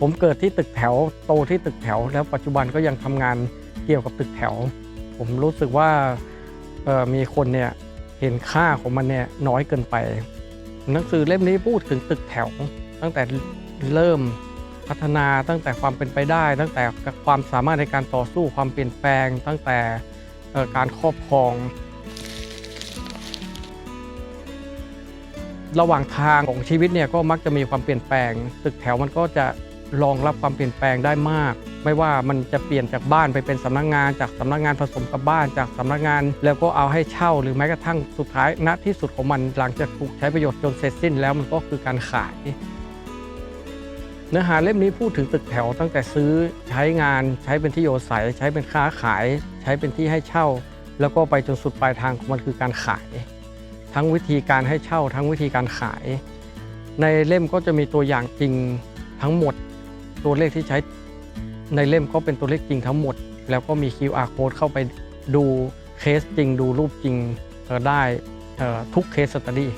ผมเกิดที่ตึกแถว โตที่ตึกแถว แล้วปัจจุบันก็ยังทำงานเกี่ยวกับตึกแถว ผมรู้สึกว่ามีคนเนี่ยเห็นค่าของมันเนี่ยน้อยเกินไป หนังสือเล่มนี้พูดถึงตึกแถว ตั้งแต่เริ่มพัฒนาตั้งแต่ความเป็นไปได้ ตั้งแต่ความสามารถในการต่อสู้ความเปลี่ยนแปลง ตั้งแต่การครอบครอง ระหว่างทางของชีวิตเนี่ยก็มักจะมีความเปลี่ยนแปลง ตึกแถวมันก็จะ รองรับความเปลี่ยนแปลงได้มาก ไม่ว่ามันจะเปลี่ยนจากบ้านไปเป็นสำนักงานจากสำนักงานผสมกับบ้านจากสำนักงาน แล้วก็เอาให้เช่าหรือแม้กระทั่งสุดท้ายณที่สุดของมันหลังจากถูกใช้ประโยชน์จนเสร็จสิ้นแล้วมันก็คือการขาย เนื้อหาเล่มนี้พูดถึงตึกแถวตั้งแต่ซื้อใช้งานใช้เป็นที่อยู่อาศัยใช้เป็นค้าขาย ใช้เป็นที่ให้เช่า แล้วก็ไปจนสุดปลายทางของมันคือการขาย ทั้งวิธีการให้เช่า ทั้งวิธีการขาย ในเล่มก็จะมีตัวอย่างจริงทั้งหมด ตัวเลขที่ใช้ในเล่มก็เป็นตัวเลขจริงทั้งหมด แล้วก็มี QR code เข้าไปดูเคสจริง ดูรูปจริงได้ทุกเคสสตดี้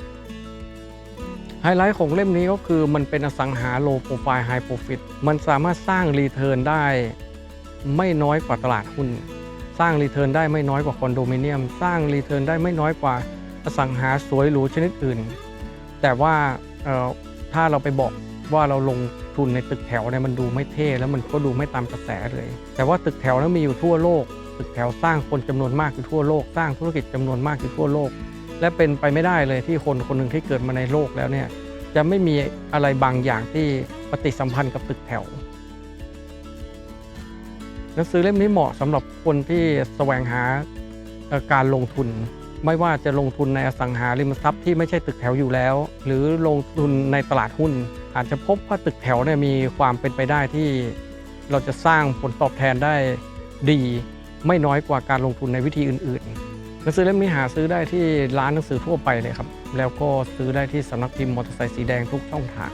ไฮไลท์ของเล่มนี้ก็คือมันเป็นอสังหา low profile high profit มันสามารถสร้างรีเทิร์นได้ไม่น้อยกว่าตลาดหุ้น สร้างรีเทิร์นได้ไม่น้อยกว่าคอนโดมิเนียม สร้างรีเทิร์นได้ไม่น้อยกว่าอสังหาสวยหรูชนิดอื่น แต่ว่าถ้าเราไปบอก ว่าเราลงทุนในตึกแถวเนี่ยมันดูไม่เท่แล้วมันก็ดูไม่ตามกระแสเลย แต่ว่าตึกแถวนั้นมีอยู่ทั่วโลก ตึกแถวสร้างคนจำนวนมากอยู่ทั่วโลก สร้างธุรกิจจำนวนมากอยู่ทั่วโลก และเป็นไปไม่ได้เลยที่คนคนหนึ่งที่เกิดมาในโลกแล้วเนี่ยจะไม่มีอะไรบางอย่างที่ปฏิสัมพันธ์กับตึกแถวหนังสือเล่มนี้เหมาะสำหรับคนที่แสวงหาการลงทุน ไม่ว่าจะลงทุนในอสังหาริมทรัพย์ที่ไม่ใช่ตึกแถวอยู่แล้ว หรือลงทุนในตลาดหุ้น อาจจะพบว่าตึกแถวเนี่ยมีความเป็นไปได้ที่ เราจะสร้างผลตอบแทนได้ดี ไม่น้อยกว่าการลงทุนในวิธีอื่นๆหนังสือเล่มนี้หาซื้อได้ที่ร้านหนังสือทั่วไปเลยครับ แล้วก็ซื้อได้ที่สำนักพิมพ์มอเตอร์ไซค์สีแดงทุกช่องทาง